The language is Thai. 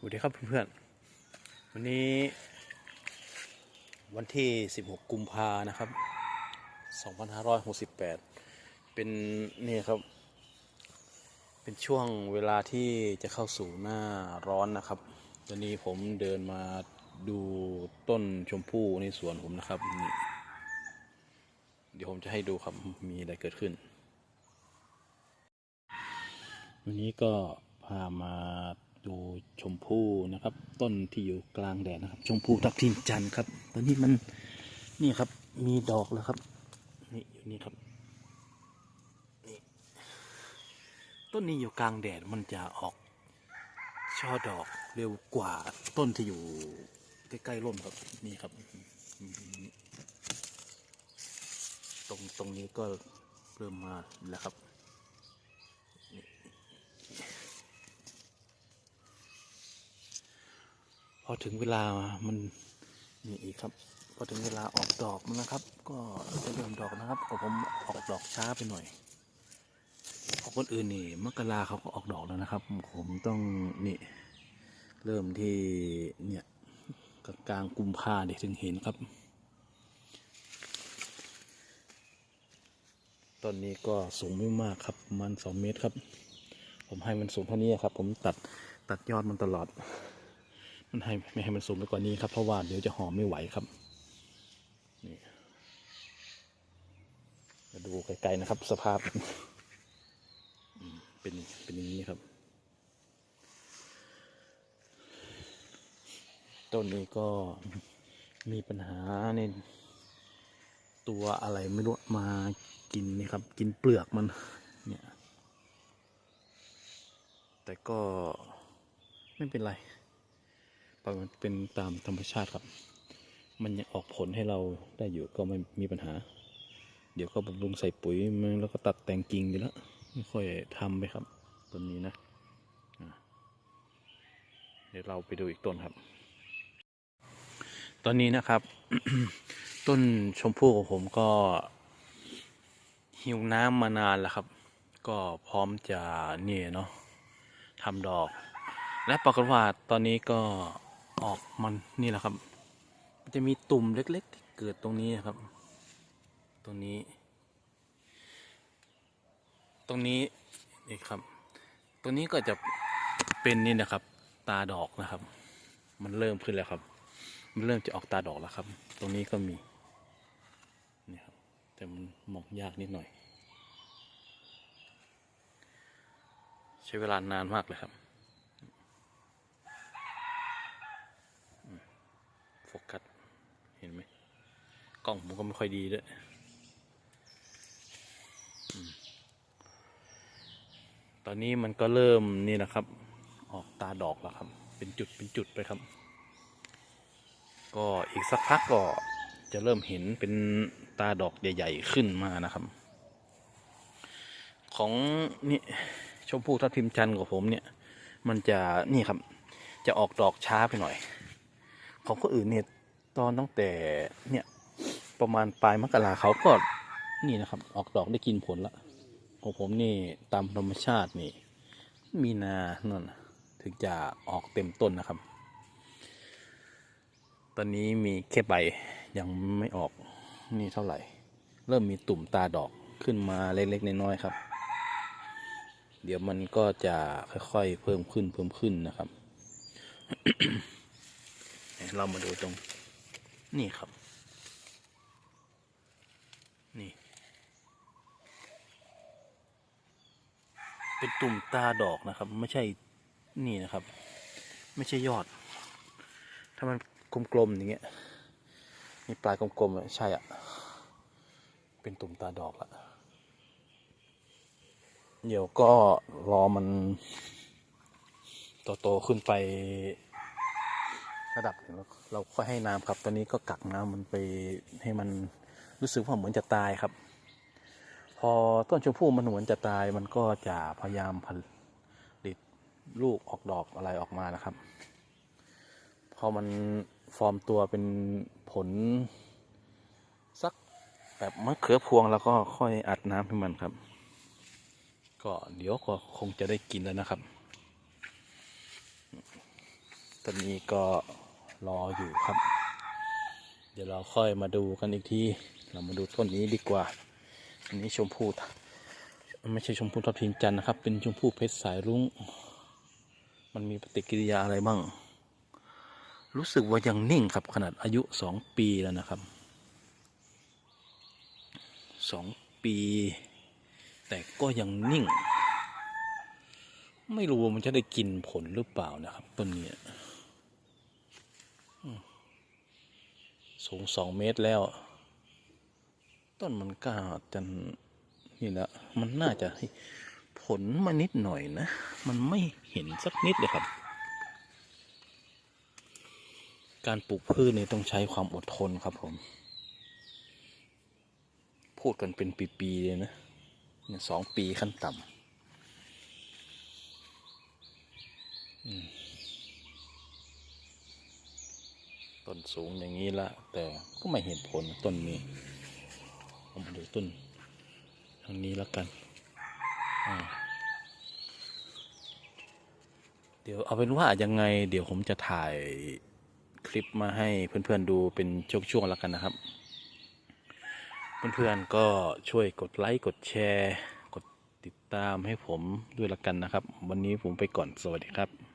สวัสดีครับเพื่อนๆ วันนี้ วันที่ 16 กุมภานะครับ 2568 เป็นนี่ครับ เป็นช่วงเวลาที่จะเข้าสู่หน้าร้อนนะครับ ตอนนี้ผมเดินมาดูต้นชมพู่ในสวนผมนะครับนี่เดี๋ยวผมจะให้ดูครับ มีอะไรเกิดขึ้น วันนี้ก็พามา ดูชมพู่นะครับ ต้นที่อยู่กลางแดดนะครับ ชมพู่ทับทิมจันทร์ครับ ตอนนี้มันนี่ครับมีดอกแล้วครับนี่อยู่นี่ครับนี่ต้นนี้อยู่กลางแดดมันจะออกช่อดอกเร็วกว่าต้นที่อยู่ใกล้ๆร่มครับนี่ครับ ตรงตรงนี้ก็เริ่มมาแล้วครับ อถึงเวลามันนี่อีกครับ พอถึงเวลาออกดอกมันนะครับ ก็จะเริ่มดอกนะครับก็ผมออกดอกช้าไปหน่อยของคนอื่นนี่มกราเขาก็ออกดอกแล้วนะครับ ผมต้องนี่เริ่มที่เนี่ยกลางกุมภาเด็กถึงเห็นครับต้นนี้ก็สูงไม่มากครับมันสองเมตรครับ ผมให้มันสูงเท่านี้ครับ ผมตัดตัดยอดมันตลอด มันให้ไม่ให้มันสูงไปกว่านี้ครับเพราะว่าเดี๋ยวจะหอมไม่ไหวครับนี่มาดูไกลๆนะครับ สภาพเป็นเป็นอย่างนี้ครับ ต้นนี้ก็มีปัญหาในตัวอะไรไม่รู้มากินนี่ครับ กินเปลือกมันเนี่ยแต่ก็ไม่เป็นไร ล่อยมันเป็นตามธรรมชาติครับ มันยังออกผลให้เราได้อยู่ก็ไม่มีปัญหา เดี๋ยวก็บำรุงใส่ปุ๋ยมันแล้วก็ตัดแต่งกิ่งดีแล้วไม่ค่อยทำไปครับต้นนี้นะอะเดี๋ยวเราไปดูอีกต้นครับ ตอนนี้นะครับ ต้นชมพู่ของผมก็ หิวน้ำมานานแล้วครับ ก็พร้อมจะเนี่ยเนาะทำดอก และปรากฏว่าตอนนี้ก็ ออกมันนี่แหละครับ มันจะมีตุ่มเล็กๆที่เกิดตรงนี้นะครับ ตรงนี้ ตรงนี้นี่ครับ ตรงนี้ก็จะเป็นนี่นะครับ ตาดอกนะครับ มันเริ่มขึ้นแล้วครับ มันเริ่มจะออกตาดอกแล้วครับ ตรงนี้ก็มีนี่ครับ แต่มันมองยากนิดหน่อย ใช้เวลานานมากเลยครับ ฟกัส เห็นไหมกล้องผมก็ไม่ค่อยดีด้วยตอนนี้มันก็เริ่มนี่นะครับ ออกตาดอกแล้วครับ เป็นจุดเป็นจุดไปครับ ก็อีกสักพักก็จะเริ่มเห็นเป็นตาดอกใหญ่ๆขึ้นมานะครับ ของนี่ชมพู่ทับทิมจันทร์ของผมเนี่ย มันจะนี่ครับ จะออกดอกช้าไปหน่อย ของคนอื่นเนี่ยตอนตั้งแต่เนี่ยประมาณปลายมกราเขาก็นี่นะครับ ออกดอกได้กินผลละของผมนี่ตามธรรมชาตินี่ มีนานนนะถึงจะออกเต็มต้นนะครับ ตอนนี้มีแค่ใบยังไม่ออกนี่เท่าไหร่ เริ่มมีตุ่มตาดอกขึ้นมาเล็กๆน้อยๆครับ เดี๋ยวมันก็จะค่อยๆเพิ่มขึ้นเพิ่มขึ้นนะครับ เรามาดูตรง นี่ครับ นี่ เป็นตุ่มตาดอกนะครับ ไม่ใช่นี่นะครับ ไม่ใช่ยอด ถ้ามันกลมๆอย่างเงี้ยมีปลายกลมๆใช่อะ เป็นตุ่มตาดอกละเดี๋ยวก็รอมันโตๆขึ้นไป ระดับหนึ่งแล้วเราค่อยให้น้ำครับ ตอนนี้ก็กักน้ำมันไปให้มันรู้สึกว่าเหมือนจะตายครับ พอต้นชมพู่มันเหมือนจะตายมันก็จะพยายามผลิตลูกออกดอกอะไรออกมานะครับ พอมันฟอร์มตัวเป็นผลสักแบบมะเขือพวงแล้วก็ค่อยอัดน้ำให้มันครับ ก็เดี๋ยวก็คงจะได้กินแล้วนะครับต้นนี้ก็ รออยู่ครับ เดี๋ยวเราค่อยมาดูกันอีกที เรามาดูต้นนี้ดีกว่า อันนี้ชมพูไม่ใช่ชมพูทับทิมจันนะครับ เป็นชมพูเพชรสายรุ้ง มันมีปฏิกิริยาอะไรบ้าง รู้สึกว่ายังนิ่งครับขนาดอายุสองปีแล้วนะครับสองปี แต่ก็ยังนิ่ง ไม่รู้ว่ามันจะได้กินผลหรือเปล่านะครับต้นนี้ สูงสองเมตรแล้ว ต้นมันก็จะนี่แหละมันน่าจะผลมานิดหน่อยนะ มันไม่เห็นสักนิดเลยครับ การปลูกพืชนี่ต้องใช้ความอดทนครับผม พูดกันเป็นปีๆเลยนะสองปีขั้นต่ำอืม ต้นสูงอย่างนี้ละ แต่ก็ไม่เห็นผลต้นนี้เอามาดูต้นทางนี้แล้วกันเดี๋ยวเอาเป็นว่ายังไง เดี๋ยวผมจะถ่ายคลิปมาให้เพื่อนๆดูเป็นช่วงๆแล้วกันนะครับ เพื่อนๆก็ช่วยกดไลค์กดแชร์ กดติดตามให้ผมด้วยละกันนะครับ วันนี้ผมไปก่อนสวัสดีครับ